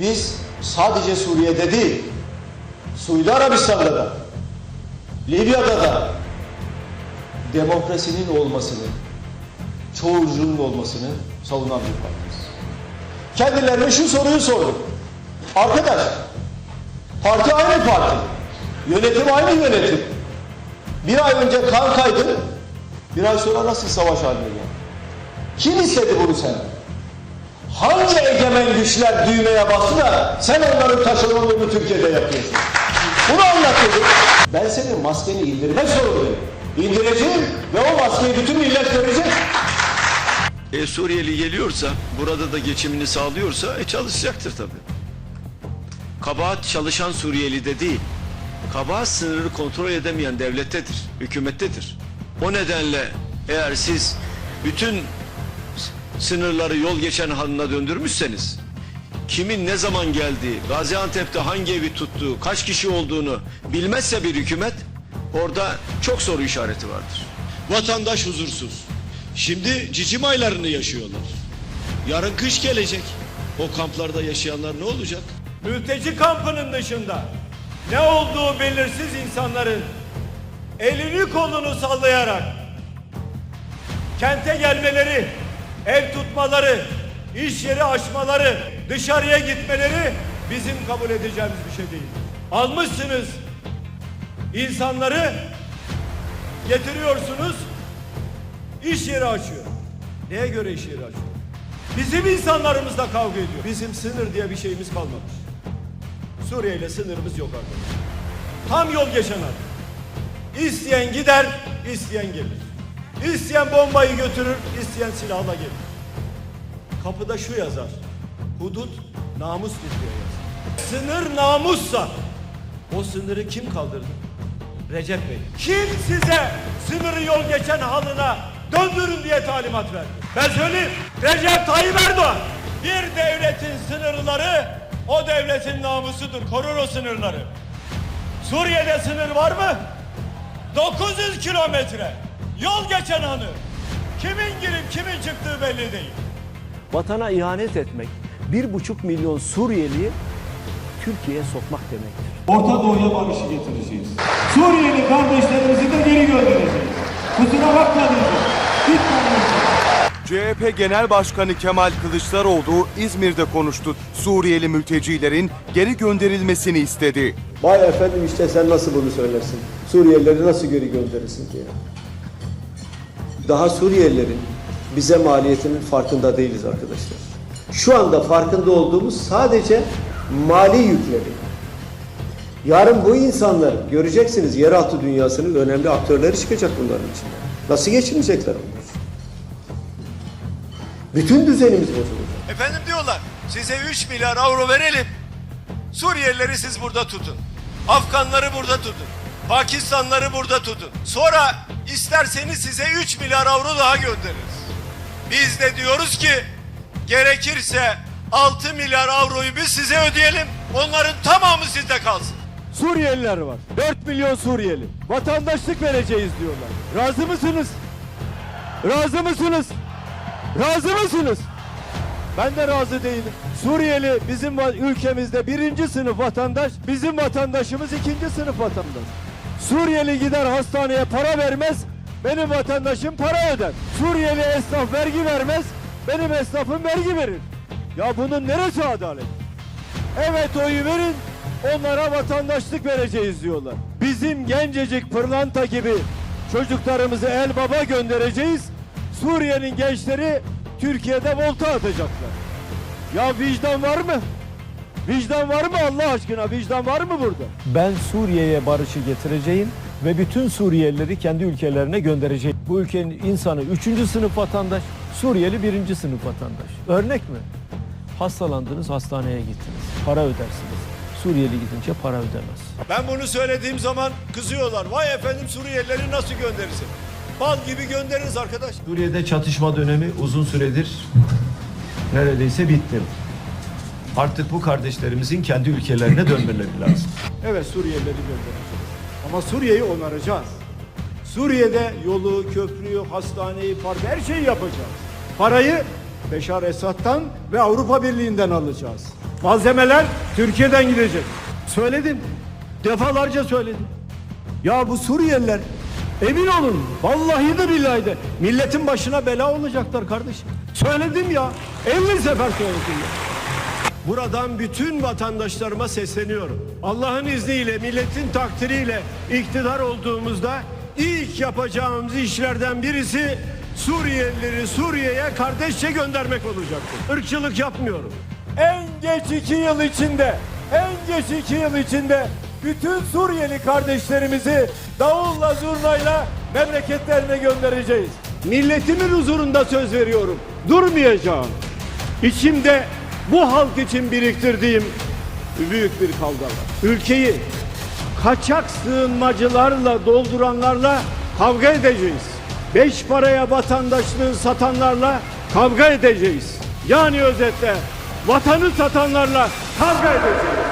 Biz sadece Suriye'de değil, Suudi Arabistan'da da, Libya'da da demokrasinin olmasını, çoğulculuğun olmasını savunan bir partiyiz. Kendilerine şu soruyu sordum. Arkadaş, parti aynı parti, yönetim aynı yönetim. Bir ay önce kan kaydı, bir ay sonra nasıl savaş haline geldi? Kim istedi bunu senden? Hangi egemen güçler düğmeye bastı da sen onların taşeronluğunu Türkiye'de yapıyorsun? Bunu anlatıyordum. Ben senin maskeni indirmek zorundayım. İndireceğim ve o maskeyi bütün millet görecek. E, Suriyeli geliyorsa, burada da geçimini sağlıyorsa e, çalışacaktır tabii. Kabahat çalışan Suriyeli'de değil, kabahat sınırı kontrol edemeyen devlettedir, hükümettedir. O nedenle eğer siz bütün sınırları yol geçen haline döndürmüşseniz, kimin ne zaman geldiği, Gaziantep'te hangi evi tuttuğu, kaç kişi olduğunu bilmezse bir hükümet, orada çok soru işareti vardır. Vatandaş huzursuz. Şimdi cicim aylarını yaşıyorlar. Yarın kış gelecek. O kamplarda yaşayanlar ne olacak? mülteci kampının dışında ne olduğu belirsiz insanların elini kolunu sallayarak kente gelmeleri, ev tutmaları, iş yeri açmaları, dışarıya gitmeleri bizim kabul edeceğimiz bir şey değil. Almışsınız insanları getiriyorsunuz iş yeri açıyor. Neye göre iş yeri açıyor? Bizim insanlarımızla kavga ediyor. Bizim sınır diye bir şeyimiz kalmamış. Suriye ile sınırımız yok arkadaşlar. Tam yol geçen adam. İsteyen gider, isteyen gelir. İsteyen bombayı götürür, isteyen silahla gelir. Kapıda şu yazar. Hudut namustur diye yazar. Sınır namussa o sınırı kim kaldırdı? Recep Bey. Kim size sınırı yol geçen halına döndürün diye talimat verdi? Ben söyleyeyim. Recep Tayyip Erdoğan. Bir devletin sınırları o devletin namusudur. Korur o sınırları. Suriye'de sınır var mı? 900 kilometre. Yol geçen hanı. Kimin girip kimin çıktığı belli değil. Vatana ihanet etmek, bir buçuk milyon Suriyeliyi Türkiye'ye sokmak demektir. Orta Doğu'ya barışı getireceğiz. Suriyeli kardeşlerimizi de geri göndereceğiz. Kusura bakmayın. Lütfen. CHP Genel Başkanı Kemal Kılıçdaroğlu İzmir'de konuştu. Suriyeli mültecilerin geri gönderilmesini istedi. Vay efendim işte sen nasıl bunu söylersin? Suriyelileri nasıl geri gönderirsin diye. Daha Suriyelilerin bize maliyetinin farkında değiliz arkadaşlar. Şu anda farkında olduğumuz sadece mali yükleri. Yarın bu insanlar göreceksiniz yeraltı dünyasının önemli aktörleri çıkacak bunların içinde. Nasıl geçinecekler onlar? Bütün düzenimiz bozulacak. Efendim diyorlar size 3 milyar avro verelim. Suriyelileri siz burada tutun. Afganları burada tutun. Pakistanları burada tutun. Sonra isterseniz size 3 milyar avro daha göndeririz. Biz de diyoruz ki gerekirse 6 milyar avroyu biz size ödeyelim. Onların tamamı sizde kalsın. Suriyeliler var. 4 milyon Suriyeli. Vatandaşlık vereceğiz diyorlar. Razı mısınız? Razı mısınız? Razı mısınız? Ben de razı değilim. Suriyeli bizim ülkemizde birinci sınıf vatandaş, bizim vatandaşımız ikinci sınıf vatandaş. Suriyeli gider hastaneye para vermez, benim vatandaşım para öder. Suriyeli esnaf vergi vermez, benim esnafım vergi verir. Ya bunun neresi adalet? Evet oyu verin, onlara vatandaşlık vereceğiz diyorlar. Bizim gencecik pırlanta gibi çocuklarımızı el baba göndereceğiz. Suriye'nin gençleri Türkiye'de volta atacaklar. Ya vicdan var mı? Vicdan var mı Allah aşkına? Vicdan var mı burada? Ben Suriye'ye barışı getireceğim ve bütün Suriyelileri kendi ülkelerine göndereceğim. Bu ülkenin insanı üçüncü sınıf vatandaş, Suriyeli birinci sınıf vatandaş. Örnek mi? Hastalandınız, hastaneye gittiniz. Para ödersiniz. Suriyeli gidince para ödemez. Ben bunu söylediğim zaman kızıyorlar. Vay efendim Suriyelileri nasıl gönderirsin? Bal gibi göndeririz arkadaş. Suriye'de çatışma dönemi uzun süredir neredeyse bitti. Artık bu kardeşlerimizin kendi ülkelerine dönmeleri lazım. Evet Suriyelileri göndereceğiz. Ama Suriye'yi onaracağız. Suriye'de yolu, köprüyü, hastaneyi, park her şeyi yapacağız. Parayı Beşar Esad'dan ve Avrupa Birliği'nden alacağız. Malzemeler Türkiye'den gidecek. Söyledim. Defalarca söyledim. Ya bu Suriyeliler emin olun vallahi de billahi de milletin başına bela olacaklar kardeşim. Söyledim ya. 50 sefer söyledim ya. Buradan bütün vatandaşlarıma sesleniyorum. Allah'ın izniyle, milletin takdiriyle iktidar olduğumuzda ilk yapacağımız işlerden birisi Suriyelileri Suriye'ye kardeşçe göndermek olacaktır. Irkçılık yapmıyorum. En geç iki yıl içinde, en geç iki yıl içinde bütün Suriyeli kardeşlerimizi davulla zurnayla memleketlerine göndereceğiz. Milletimin huzurunda söz veriyorum. Durmayacağım. İçimde bu halk için biriktirdiğim büyük bir kavga var. Ülkeyi kaçak sığınmacılarla dolduranlarla kavga edeceğiz. Beş paraya vatandaşlığı satanlarla kavga edeceğiz. Yani özetle vatanı satanlarla kavga edeceğiz.